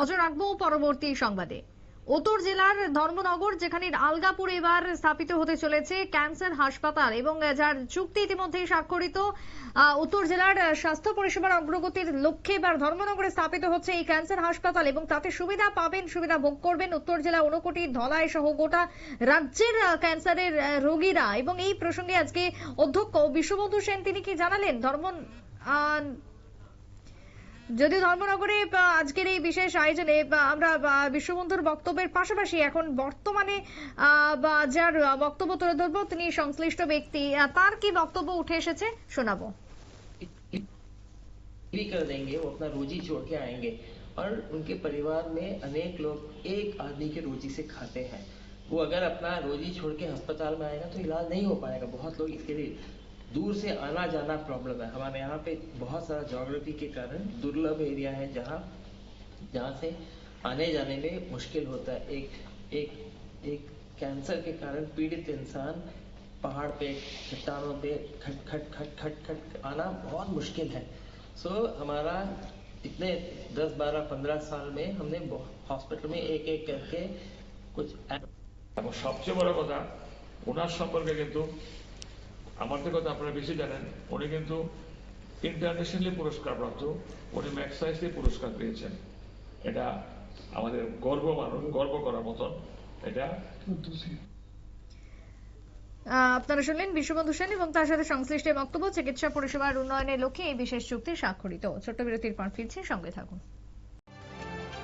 নজর রাখব পরবর্তী সংবাদে। উত্তর জেলার ধর্মনগর, যেখানে আলগাপুর এবার স্থাপিত হতে চলেছে ক্যান্সার হাসপাতাল এবং যার চুক্তি ইতিমধ্যেই স্বাক্ষরিত উত্তর জেলার স্বাস্থ্য পরিষেবার অগ্রগতির লক্ষ্যে এবার ধর্মনগরে স্থাপিত হচ্ছে এই ক্যান্সার হাসপাতাল এবং তাতে সুবিধা পাবেন, সুবিধা ভোগ করবেন উত্তর জেলা ঊনকোটি ধলাই সহ গোটা রাজ্যের ক্যান্সারের রোগীরা। এবং এই প্রসঙ্গে আজকে অধ্যক্ষ বিশ্ববন্ধু সেন তিনি কি জানালেন? ধর্ম আহ, যদিও ধর্মনগরে বা, আজকের এই বিশেষ আয়োজনে বা, আমরা বা, বিশ্ববন্ধুর বক্তব্যের পাশাপাশি এখন বর্তমানে আহ, বা, যার আহ, বক্তব্য তুলে ধরবো তিনি সংশ্লিষ্ট ব্যক্তি আহ, তার কি বক্তব্য উঠে এসেছে শোনাবো भी कर देंगे वो अपना रोजी छोड़ के आएंगे और उनके परिवार में अनेक लोग एक आदमी के रोजी से खाते हैं वो अगर अपना रोजी छोड़ के अस्पताल में आएगा तो इलाज नहीं हो पाएगा बहुत लोग इसके लिए दूर से आना जाना प्रॉब्लम है हमारे यहाँ पे बहुत सारा जोग्राफी के कारण दुर्लभ एरिया है जहाँ जहाँ से आने जाने में मुश्किल होता है एक एक एक कैंसर के कारण पीड़ित इंसान पहाड़ पे चट्टानों पे खट खट खट खट खट आना बहुत मुश्किल है सो हमारा इतने 10 12 15 साल में हमने हॉस्पिटल में एक एक करके कुछ এবং সবচেয়ে বড় কথা ওনার সম্পর্কে কিন্তু আমার থেকে কথা আপনারা বেশি জানেন, উনি কিন্তু ইন্টারন্যাশনালি পুরস্কার প্রাপ্ত উনি ম্যাক্সাইসে পুরস্কার পেয়েছেন। এটা আমাদের গর্ব মানুষ, গর্ব করার মতন এটা। আপনারা শুনলেন বিশ্ববন্ধু সেন এবং তার সাথে সংশ্লিষ্ট বক্তব্য, চিকিৎসা পরিষেবার উন্নয়নের লক্ষ্যে এই বিশেষ চুক্তি স্বাক্ষরিত। ছোট্ট বিরতির পর ফিরছি, সঙ্গে থাকুন।